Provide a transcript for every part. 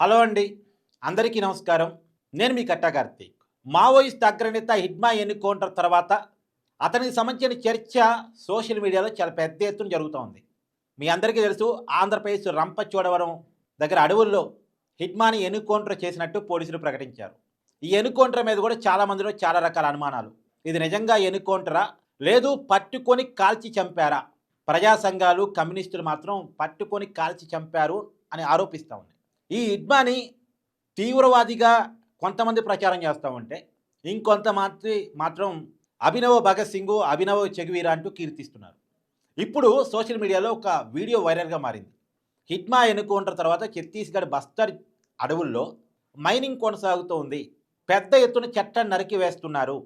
Hello అండి. అందరికీ నమస్కారం. నేను మీ కట్టా కార్తీక్. మావోయిస్ట్ అగ్రనేత హిడ్మా ఎన్నుకోవడం తర్వాత అతనికి సంబంధించిన చర్చ సోషల్ మీడియాలో చాలా పెద్ద ఎత్తున జరుగుతూ ఉంది మీ అందరికీ తెలుసు ఆంధ్రప్రదేశ్ రంపచోడవరం దగ్గర అడవుల్లో హిడ్మాని ఎన్నుకౌంటర్ చేసినట్టు పోలీసులు ప్రకటించారు. ఈ ఎన్నుకౌంటర్ మీద కూడా చాలా మందిలో చాలా రకాల అనుమానాలు. ఇది నిజంగా ఎన్నుకౌంటరా లేదు పట్టుకొని కాల్చి చంపారా? ప్రజా సంఘాలు కమ్యూనిస్టులు మాత్రం పట్టుకొని కాల్చి చంపారు అని ఆరోపిస్తూ ఈ హిడ్మాని తీవ్రవాదిగా కొంతమంది ప్రచారం చేస్తూ ఉంటే ఇంకొంతమంది మాత్రం అభినవ్ భగత్ సింగ్ అభినవ్ చెగువీరా అంటూ కీర్తిస్తున్నారు. ఇప్పుడు సోషల్ మీడియాలో ఒక వీడియో వైరల్గా మారింది. హిట్మా ఎన్నుకౌంటర్ తర్వాత ఛత్తీస్గఢ్ బస్తర్ అడవుల్లో మైనింగ్ కొనసాగుతూ ఉంది. పెద్ద ఎత్తున చెట్లను నరికి వేస్తున్నారు.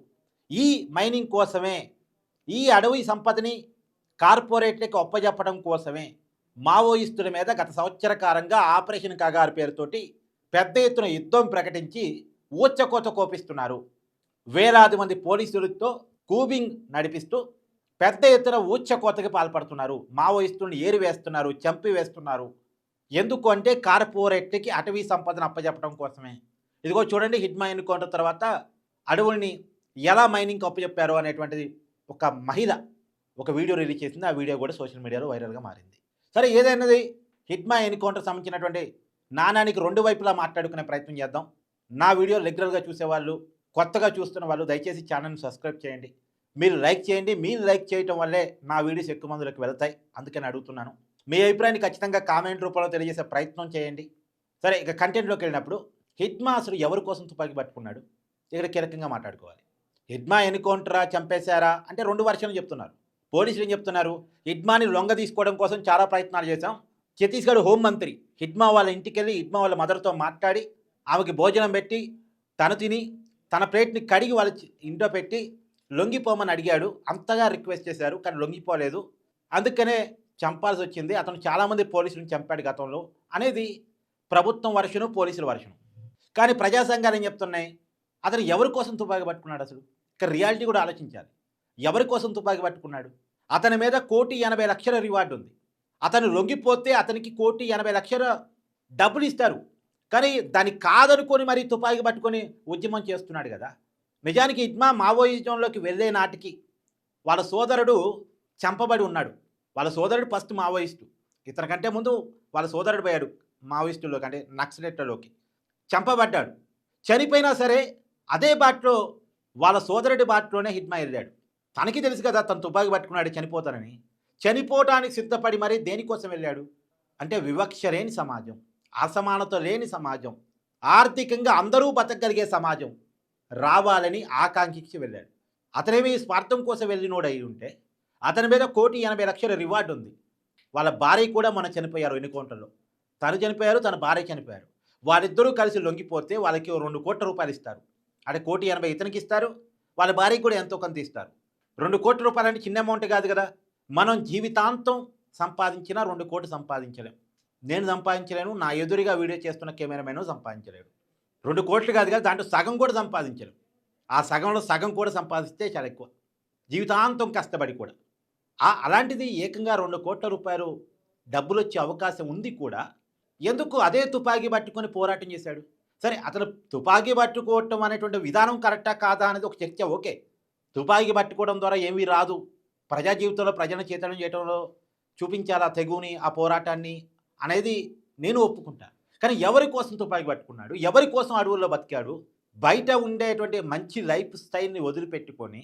ఈ మైనింగ్ కోసమే ఈ అడవి సంపదని కార్పొరేట్లకు ఒప్పజెప్పడం కోసమే మావోయిస్టుల మీద గత సంవత్సర కాలంగా ఆపరేషన్ కగారు పేరుతోటి పెద్ద ఎత్తున యుద్ధం ప్రకటించి ఊచకోత కోపిస్తున్నారు. వేలాది మంది పోలీసులతో కూబింగ్ నడిపిస్తూ పెద్ద ఎత్తున ఊచకోతకి పాల్పడుతున్నారు. మావోయిస్టులను ఏరి వేస్తున్నారు చంపి వేస్తున్నారు ఎందుకు అంటే కార్పొరేట్కి అటవీ సంపదను అప్పచెప్పడం కోసమే. ఇదిగో చూడండి హిడ్ మైన్ కొంట తర్వాత అడవుల్ని ఎలా మైనింగ్ అప్పచెప్పారు అనేటువంటిది ఒక మహిళ ఒక వీడియో రిలీజ్ చేసింది. ఆ వీడియో కూడా సోషల్ మీడియాలో వైరల్గా మారింది. సరే ఏదైనది హిట్మా ఎన్కౌంటర్ సంబంధించినటువంటి నాణానికి రెండు వైపులా మాట్లాడుకునే ప్రయత్నం చేద్దాం. నా వీడియో రెగ్యులర్గా చూసేవాళ్ళు కొత్తగా చూస్తున్న వాళ్ళు దయచేసి ఛానల్ని సబ్స్క్రైబ్ చేయండి. మీరు లైక్ చేయండి మీరు లైక్ చేయటం వల్లే నా వీడియోస్ ఎక్కువ మందులకు వెళ్తాయి అందుకని అడుగుతున్నాను. మీ అభిప్రాయాన్ని ఖచ్చితంగా కామెంట్ రూపంలో తెలియజేసే ప్రయత్నం చేయండి. సరే ఇక కంటెంట్లోకి వెళ్ళినప్పుడు హిట్మా అసలు ఎవరి కోసం తుపాకీ పట్టుకున్నాడు? ఇక్కడ కీలకంగా మాట్లాడుకోవాలి. హిడ్మా ఎన్కౌంటరా చంపేశారా? అంటే రెండు వర్షాలు చెప్తున్నారు. పోలీసులు ఏం చెప్తున్నారు? హిడ్మాని లొంగ తీసుకోవడం కోసం చాలా ప్రయత్నాలు చేశాం. ఛత్తీస్గఢ్ హోంమంత్రి హిడ్మా వాళ్ళ ఇంటికి వెళ్ళి హిడ్మా వాళ్ళ మదర్తో మాట్లాడి ఆమెకి భోజనం పెట్టి తను తిని తన ప్లేట్ని కడిగి వాళ్ళ ఇంట్లో పెట్టి లొంగిపోమని అడిగాడు. అంతగా రిక్వెస్ట్ చేశారు కానీ లొంగిపోలేదు. అందుకనే చంపాల్సి వచ్చింది. అతను చాలామంది పోలీసులను చంపాడు గతంలో. అనేది ప్రభుత్వం వర్షను పోలీసుల వర్షను. కానీ ప్రజా సంఘాలు ఏం చెప్తున్నాయి? అతను ఎవరి కోసం తుపాకీ పట్టుకున్నాడు అసలు? ఇక రియాలిటీ కూడా ఆలోచించాలి. ఎవరి కోసం తుపాకీ పట్టుకున్నాడు? అతని మీద కోటి ఎనభై లక్షల రివార్డు ఉంది. అతను లొంగిపోతే అతనికి కోటి ఎనభై లక్షల డబ్బులు ఇస్తారు. కానీ దాన్ని కాదనుకొని మరి తుపాయికి పట్టుకొని ఉద్యమం చేస్తున్నాడు కదా. నిజానికి ఇద్మా మావోయిజంలోకి వెళ్ళే నాటికి వాళ్ళ సోదరుడు చంపబడి ఉన్నాడు. వాళ్ళ సోదరుడు ఫస్ట్ మావోయిస్టు. ఇతనికంటే ముందు వాళ్ళ సోదరుడు పోయాడు మావోయిస్టులోకి అంటే నక్సలెట్లలోకి. చంపబడ్డాడు. చనిపోయినా సరే అదే బాటలో వాళ్ళ సోదరుడి బాటలోనే హిడ్మా వెళ్ళాడు తనకి తెలుసు కదా తను తుపాకి పట్టుకున్నాడు చనిపోతానని. చనిపోవటానికి సిద్ధపడి మరి దేనికోసం వెళ్ళాడు? అంటే వివక్ష లేని సమాజం అసమానత లేని సమాజం ఆర్థికంగా అందరూ బతకగలిగే సమాజం రావాలని ఆకాంక్షించి వెళ్ళాడు. అతనేమి స్వార్థం కోసం వెళ్ళినోడు అయి ఉంటే అతని మీద కోటి ఎనభై లక్షల రివార్డు ఉంది. వాళ్ళ భార్య కూడా మన చనిపోయారు ఎన్నికోంటలో తను చనిపోయారు తన భార్య చనిపోయారు. వారిద్దరూ కలిసి లొంగిపోతే వాళ్ళకి రెండు కోట్ల రూపాయలు ఇస్తారు. అంటే కోటి ఎనభై ఇతనికి ఇస్తారు వాళ్ళ భార్యకి కూడా ఎంతో కొంత ఇస్తారు. రెండు కోట్ల రూపాయలు అంటే చిన్న అమౌంట్ కాదు కదా. మనం జీవితాంతం సంపాదించినా రెండు కోట్లు సంపాదించలేం. నేను సంపాదించలేను నా ఎదురుగా వీడియో చేస్తున్న కెమెరామెన్ సంపాదించలేడు. రెండు కోట్లు కాదు కదా దాంట్లో సగం కూడా సంపాదించలేం. ఆ సగంలో సగం కూడా సంపాదిస్తే చాలా ఎక్కువ. జీవితాంతం కష్టపడి కూడా. ఆ అలాంటిది ఏకంగా రెండు కోట్ల రూపాయలు డబ్బులు వచ్చే అవకాశం ఉంది కూడా. ఎందుకు అదే తుపాకీ పట్టుకొని పోరాటం చేశాడు? సరే అతను తుపాకీ పట్టుకోవటం అనేటువంటి విధానం కరెక్టా కాదా అనేది ఒక చర్చ ఓకే. తుపాకీ పట్టుకోవడం ద్వారా ఏమీ రాదు. ప్రజా జీవితంలో ప్రజలను చేతనం చేయడంలో చూపించాలి ఆ తెగుని ఆ పోరాటాన్ని అనేది నేను ఒప్పుకుంటాను కానీ ఎవరి కోసం తుపాకీ పట్టుకున్నాడు? ఎవరి కోసం అడవుల్లో బతికాడు? బయట ఉండేటువంటి మంచి లైఫ్ స్టైల్ని వదిలిపెట్టుకొని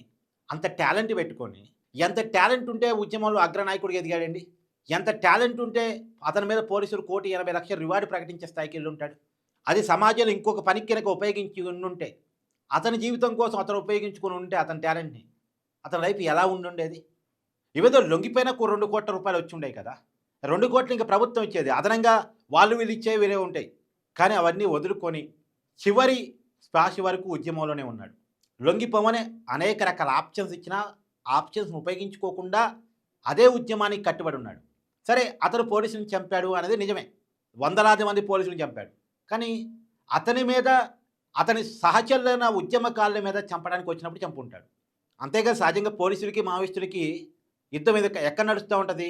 అంత టాలెంట్ పెట్టుకొని ఎంత టాలెంట్ ఉంటే ఉద్యమంలో అగ్రనాయకుడికి ఎదిగాడండి? ఎంత టాలెంట్ ఉంటే అతని మీద పోలీసులు కోటి ఎనభై లక్షల రివార్డు ప్రకటించే స్థాయికి వెళ్ళి ఉంటాడు? అది సమాజంలో ఇంకొక పనికి కనుక ఉపయోగించి ఉండుంటే అతని జీవితం కోసం అతను ఉపయోగించుకుని ఉంటే అతని టాలెంట్ని అతని లైఫ్ ఎలా ఉండుండేది? ఇవేదో లొంగిపోయినా రెండు కోట్ల రూపాయలు వచ్చి ఉండేవి కదా. రెండు కోట్లు ఇంకా ప్రభుత్వం ఇచ్చేది. అదనంగా వాళ్ళు వీళ్ళు ఇచ్చే వేరే ఉంటాయి. కానీ అవన్నీ వదులుకొని చివరి శ్వాస వరకు ఉద్యమంలోనే ఉన్నాడు. లొంగిపోమని అనేక రకాల ఆప్షన్స్ ఇచ్చినా ఆప్షన్స్ని ఉపయోగించుకోకుండా అదే ఉద్యమానికి కట్టుబడి ఉన్నాడు. సరే అతను పోలీసుని చంపాడు అనేది నిజమే. వందలాది మంది పోలీసులను చంపాడు. కానీ అతని మీద అతని సహచరులైన ఉద్యమకారుల మీద చంపడానికి వచ్చినప్పుడు చంపుంటాడు. అంతేగా సహజంగా పోలీసులకి మావోయిస్టులకి యుద్ధం మీద ఎక్కడ నడుస్తూ ఉంటుంది?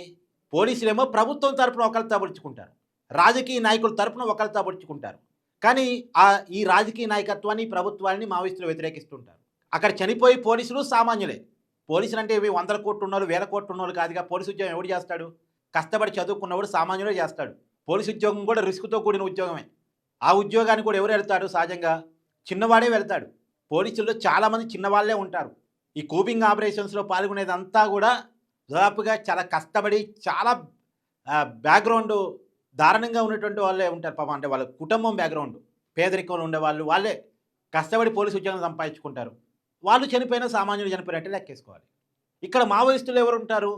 పోలీసులేమో ప్రభుత్వం తరపున ఒకరు తబుడుచుకుంటారు. రాజకీయ నాయకుల తరపున ఒకరు తబుడుచుకుంటారు. కానీ ఆ ఈ రాజకీయ నాయకత్వాన్ని ప్రభుత్వాన్ని మావోయిస్టులు వ్యతిరేకిస్తుంటారు. అక్కడ చనిపోయి పోలీసులు సామాన్యులే. పోలీసులు అంటే ఇవి వందల కోట్లు ఉన్నోళ్ళు వేల కోట్లు ఉన్నోళ్ళు కాదుగా పోలీసు ఉద్యోగం ఎవడు చేస్తాడు? కష్టపడి చదువుకున్నవాడు సామాన్యుడే చేస్తాడు. పోలీసు ఉద్యోగం కూడా రిస్క్తో కూడిన ఉద్యోగమే. ఆ ఉద్యోగానికి కూడా ఎవరు వెళ్తాడు సహజంగా? చిన్నవాడే వెళ్తాడు. పోలీసుల్లో చాలామంది చిన్నవాళ్ళే ఉంటారు. ఈ కూబింగ్ ఆపరేషన్స్లో పాల్గొనేదంతా కూడా దాదాపుగా చాలా కష్టపడి చాలా బ్యాక్గ్రౌండ్ దారుణంగా ఉన్నటువంటి వాళ్ళే ఉంటారు పాపం. అంటే వాళ్ళ కుటుంబం బ్యాక్గ్రౌండ్. పేదరికంలో ఉండేవాళ్ళు వాళ్ళే కష్టపడి పోలీసు ఉద్యోగం సంపాదించుకుంటారు. వాళ్ళు చనిపోయిన సామాన్యులు చనిపోయినట్టే లెక్కేసుకోవాలి. ఇక్కడ మావోయిస్టులు ఎవరు ఉంటారు?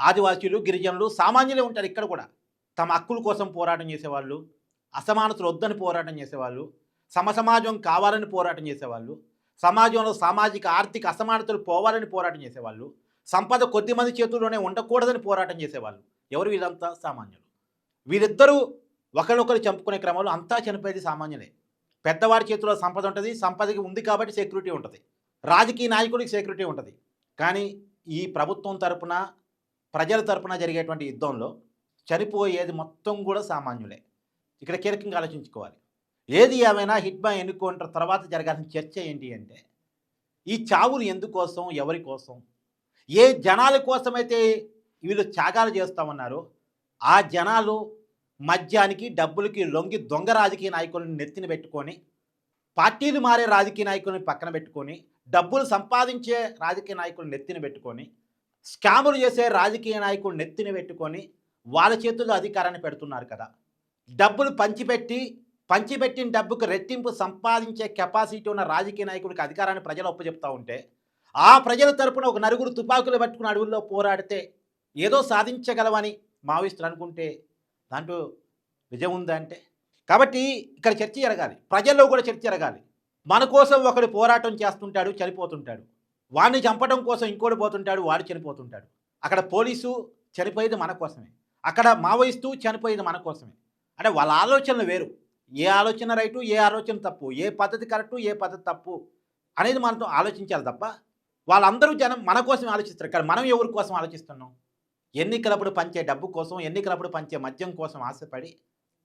ఆదివాసీలు గిరిజనులు సామాన్యులే ఉంటారు ఇక్కడ కూడా. తమ హక్కుల కోసం పోరాటం చేసేవాళ్ళు. అసమానతలు వద్దని పోరాటం చేసేవాళ్ళు సమసమాజం కావాలని పోరాటం చేసేవాళ్ళు సమాజంలో సామాజిక ఆర్థిక అసమానతలు పోవాలని పోరాటం చేసేవాళ్ళు సంపద కొద్ది మంది చేతుల్లోనే ఉండకూడదని పోరాటం చేసేవాళ్ళు. ఎవరు వీళ్ళంతా? సామాన్యులు. వీరిద్దరూ ఒకరినొకరు చంపుకునే క్రమంలో అంతా చనిపోయేది సామాన్యులే. పెద్దవారి చేతిలో సంపద ఉంటుంది సంపదకి ఉంది కాబట్టి సెక్యూరిటీ ఉంటుంది. రాజకీయ నాయకుడికి సెక్యూరిటీ ఉంటుంది. కానీ ఈ ప్రభుత్వం తరపున ప్రజల తరపున జరిగేటువంటి యుద్ధంలో చనిపోయేది మొత్తం కూడా సామాన్యులే. ఇక్కడ కీలకంగా ఆలోచించుకోవాలి. ఏది ఏమైనా హిట్మా ఎన్నుకుంటారు తర్వాత జరగాల్సిన చర్చ ఏంటి అంటే ఈ చావులు ఎందుకోసం ఎవరి కోసం ఏ జనాల కోసమైతే వీళ్ళు త్యాగాలు చేస్తామన్నారో ఆ జనాలు మద్యానికి డబ్బులకి లొంగి దొంగ రాజకీయ నాయకులను నెత్తిన పెట్టుకొని పార్టీలు మారే రాజకీయ నాయకుల్ని పక్కన పెట్టుకొని డబ్బులు సంపాదించే రాజకీయ నాయకులు నెత్తిన పెట్టుకొని స్కాములు చేసే రాజకీయ నాయకులు నెత్తిన పెట్టుకొని వాళ్ళ చేతుల్లో అధికారాన్ని పెడుతున్నారు కదా. డబ్బులు పంచిపెట్టి పంచిపెట్టిన డబ్బుకు రెట్టింపు సంపాదించే కెపాసిటీ ఉన్న రాజకీయ నాయకుడికి అధికారాన్ని ప్రజలు ఒప్పచెప్తా ఉంటే ఆ ప్రజల తరపున ఒక నలుగురు తుపాకులు పట్టుకుని అడవుల్లో పోరాడితే ఏదో సాధించగలవని మావోయిస్టులు అనుకుంటే దాంట్లో నిజం ఉందా అంటే? కాబట్టి ఇక్కడ చర్చ జరగాలి. ప్రజల్లో కూడా చర్చ జరగాలి. మన కోసం ఒకడు పోరాటం చేస్తుంటాడు చనిపోతుంటాడు. వాడిని చంపడం కోసం ఇంకోటి పోతుంటాడు వాడు చనిపోతుంటాడు. అక్కడ పోలీసు చనిపోయేది మన కోసమే. అక్కడ మావోయిస్టు చనిపోయేది మన కోసమే. అంటే వాళ్ళ ఆలోచనలు వేరు. ఏ ఆలోచన రైటు ఏ ఆలోచన తప్పు ఏ పద్ధతి కరెక్టు ఏ పద్ధతి తప్పు అనేది మనతో ఆలోచించాలి తప్ప వాళ్ళందరూ జనం మన కోసం ఆలోచిస్తారు. కానీ మనం ఎవరి కోసం ఆలోచిస్తున్నాం? ఎన్నికలప్పుడు పంచే డబ్బు కోసం ఎన్నికలప్పుడు పంచే మద్యం కోసం ఆశపడి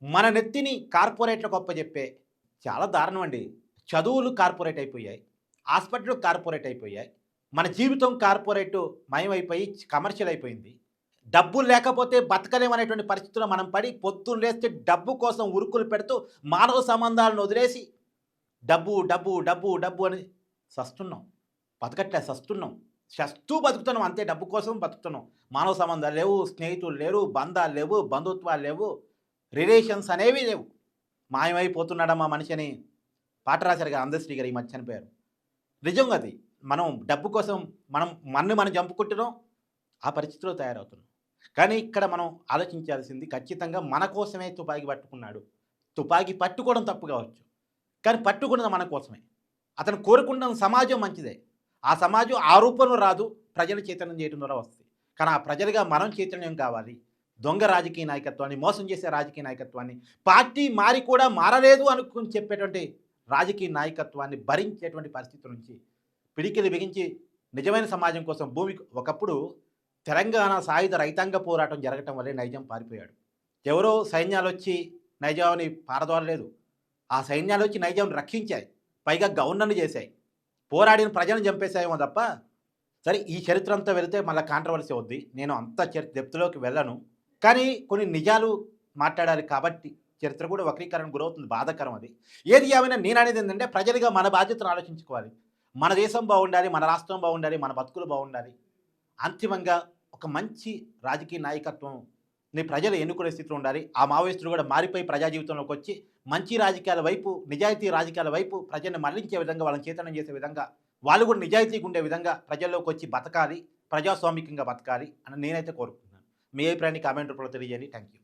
మన నెత్తిని కార్పొరేట్లకు అప్పచెప్పే చాలా దారుణం అండి. చదువులు కార్పొరేట్ అయిపోయాయి. హాస్పిటల్ కార్పొరేట్ అయిపోయాయి. మన జీవితం కార్పొరేట్ మయమైపోయి కమర్షియల్ అయిపోయింది. డబ్బులు లేకపోతే బతకలేమనేటువంటి పరిస్థితుల్లో మనం పడి పొద్దున్న లేస్తే డబ్బు కోసం ఉరుకులు పెడుతూ మానవ సంబంధాలను వదిలేసి డబ్బు డబ్బు డబ్బు డబ్బు అని సస్తున్నాం. బతకట్లే సస్తున్నాం. శస్తూ బతుకుతున్నాం. అంతే డబ్బు కోసం బతుకుతున్నాం. మానవ సంబంధాలు లేవు స్నేహితులు లేరు బంధాలు లేవు బంధుత్వాలు లేవు రిలేషన్స్ అనేవి లేవు. మాయమైపోతున్నాడమ్మా మనిషి అని పాట రాశారు కదా అందశ్రీ గారు ఈ మధ్య చనిపోయారు. నిజంగా అది. మనం డబ్బు కోసం మనం మన్ను మనం చంపుకుంటున్నాం ఆ పరిస్థితిలో తయారవుతున్నాం. కానీ ఇక్కడ మనం ఆలోచించాల్సింది ఖచ్చితంగా మన కోసమే తుపాకీ పట్టుకున్నాడు. తుపాకీ పట్టుకోవడం తప్పు కావచ్చు. కానీ పట్టుకున్నది మన కోసమే. అతను కోరుకున్న సమాజం మంచిదే. ఆ సమాజం ఆ రూపంలో రాదు ప్రజలు చైతన్యం చేయడం ద్వారా వస్తుంది. కానీ ఆ ప్రజలుగా మనం చైతన్యం కావాలి. దొంగ రాజకీయ నాయకత్వాన్ని మోసం చేసే రాజకీయ నాయకత్వాన్ని పార్టీ మారి కూడా మారలేదు అనుకుని చెప్పేటువంటి రాజకీయ నాయకత్వాన్ని భరించేటువంటి పరిస్థితి నుంచి పిడికిలు బిగించి నిజమైన సమాజం కోసం భూమి ఒకప్పుడు తెలంగాణ సాయుధ రైతాంగ పోరాటం జరగటం వల్లే నైజాం పారిపోయాడు. ఎవరో సైన్యాలు వచ్చి నైజాంని పారదోలలేదు. ఆ సైన్యాలు వచ్చి నైజాంని రక్షించాయి. పైగా గవర్నర్ని చేశాయి. పోరాడిన ప్రజలను చంపేశాయేమో తప్ప సరే ఈ చరిత్ర అంతా వెళితే మళ్ళీ కాంట్రవర్సీ అవుద్ది. నేను అంత చరిత్ర డెప్త్లోకి వెళ్ళను. కానీ కొన్ని నిజాలు మాట్లాడాలి కాబట్టి చరిత్ర కూడా వక్రీకరణ గురవుతుంది. బాధాకరం అది. ఏది ఏమైనా నేను అనేది ఏంటంటే ప్రజలుగా మన బాధ్యతను ఆలోచించుకోవాలి. మన దేశం బాగుండాలి మన రాష్ట్రం బాగుండాలి మన బతుకులు బాగుండాలి. అంతిమంగా ఒక మంచి రాజకీయ నాయకత్వం నీ ప్రజలు ఎన్నుకునే స్థితిలో ఉండాలి. ఆ మావోయిస్టులు కూడా మారిపోయి ప్రజా జీవితంలోకి వచ్చి మంచి రాజకీయాల వైపు నిజాయితీ రాజకీయాల వైపు ప్రజల్ని మళ్ళించే విధంగా వాళ్ళని చేతనం చేసే విధంగా వాళ్ళు కూడా నిజాయితీగా ఉండే విధంగా ప్రజల్లోకి వచ్చి బతకాలి ప్రజాస్వామికంగా బతకాలి అని నేనైతే కోరుకుంటున్నాను. మీ అభిప్రాయాన్ని కామెంట్ రూపంలో తెలియజేయండి. Thank you